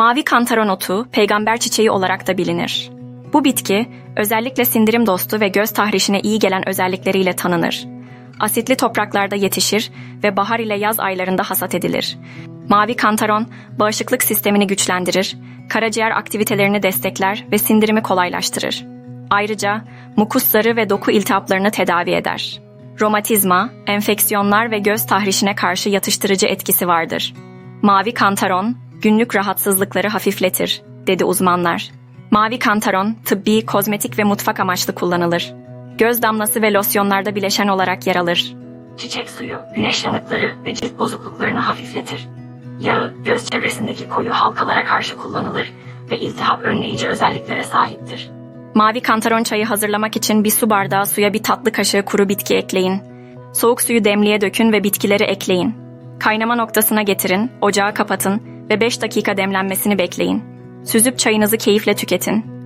Mavi kantaron otu, peygamber çiçeği olarak da bilinir. Bu bitki, özellikle sindirim dostu ve göz tahrişine iyi gelen özellikleriyle tanınır. Asitli topraklarda yetişir ve bahar ile yaz aylarında hasat edilir. Mavi kantaron, bağışıklık sistemini güçlendirir, karaciğer aktivitelerini destekler ve sindirimi kolaylaştırır. Ayrıca mukus zarı ve doku iltihaplarını tedavi eder. Romatizma, enfeksiyonlar ve göz tahrişine karşı yatıştırıcı etkisi vardır. Mavi kantaron, günlük rahatsızlıkları hafifletir, dedi uzmanlar. Mavi kantaron, tıbbi, kozmetik ve mutfak amaçlı kullanılır. Göz damlası ve losyonlarda bileşen olarak yer alır. Çiçek suyu, güneş yanıkları ve cilt bozukluklarını hafifletir. Yağı, göz çevresindeki koyu halkalara karşı kullanılır ve iltihap önleyici özelliklere sahiptir. Mavi kantaron çayı hazırlamak için bir su bardağı suya bir tatlı kaşığı kuru bitki ekleyin. Soğuk suyu demliğe dökün ve bitkileri ekleyin. Kaynama noktasına getirin, ocağı kapatın ve 5 dakika demlenmesini bekleyin. Süzüp çayınızı keyifle tüketin.